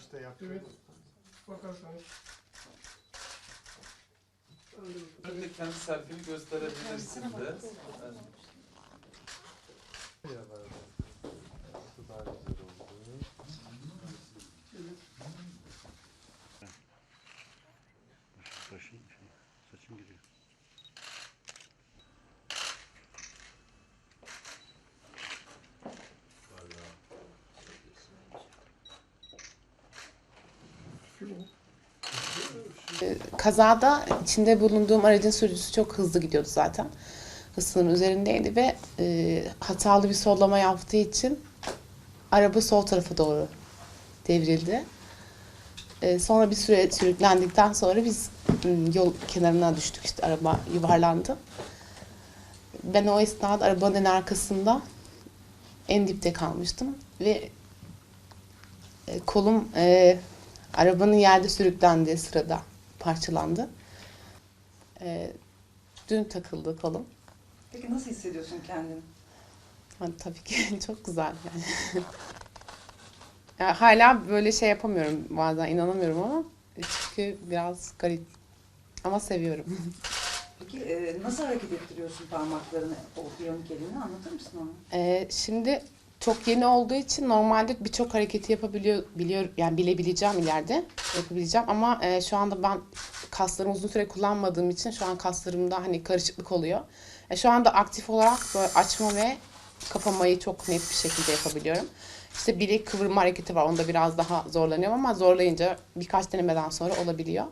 İşte yapıyoruz. Evet. Bakarsanız. Önce kendi selfie'ni gösterebilirsin de. Evet. Taşıyıp. Kazada içinde bulunduğum aracın sürücüsü çok hızlı gidiyordu zaten. Hız üzerindeydi ve e, hatalı bir sollama yaptığı için araba sol tarafa doğru devrildi. E, sonra bir süre sürüklendikten sonra biz yol kenarına düştük işte araba yuvarlandı. Ben o esnada arabanın arkasında en dipte kalmıştım ve e, kolum e, arabanın yerde sürüklendiği sırada parçalandı. E, dün takıldı kolum. Peki nasıl hissediyorsun kendini? Ha, tabii ki çok güzel yani. Ya hala böyle şey yapamıyorum bazen inanamıyorum ama çünkü biraz garip ama seviyorum. Peki e, nasıl hareket ettiriyorsun parmaklarını, o biyonik elini anlatır mısın onu? Ee, şimdi çok yeni olduğu için normalde birçok hareketi yapabiliyor biliyor yani bilebileceğim ileride yapabileceğim ama e, şu anda ben kaslarımı uzun süre kullanmadığım için şu an kaslarımda hani karışıklık oluyor. E, şu anda aktif olarak böyle açma ve kapamayı çok net bir şekilde yapabiliyorum. İşte bilek kıvırma hareketi var. Onda biraz daha zorlanıyorum ama zorlayınca birkaç denemeden sonra olabiliyor.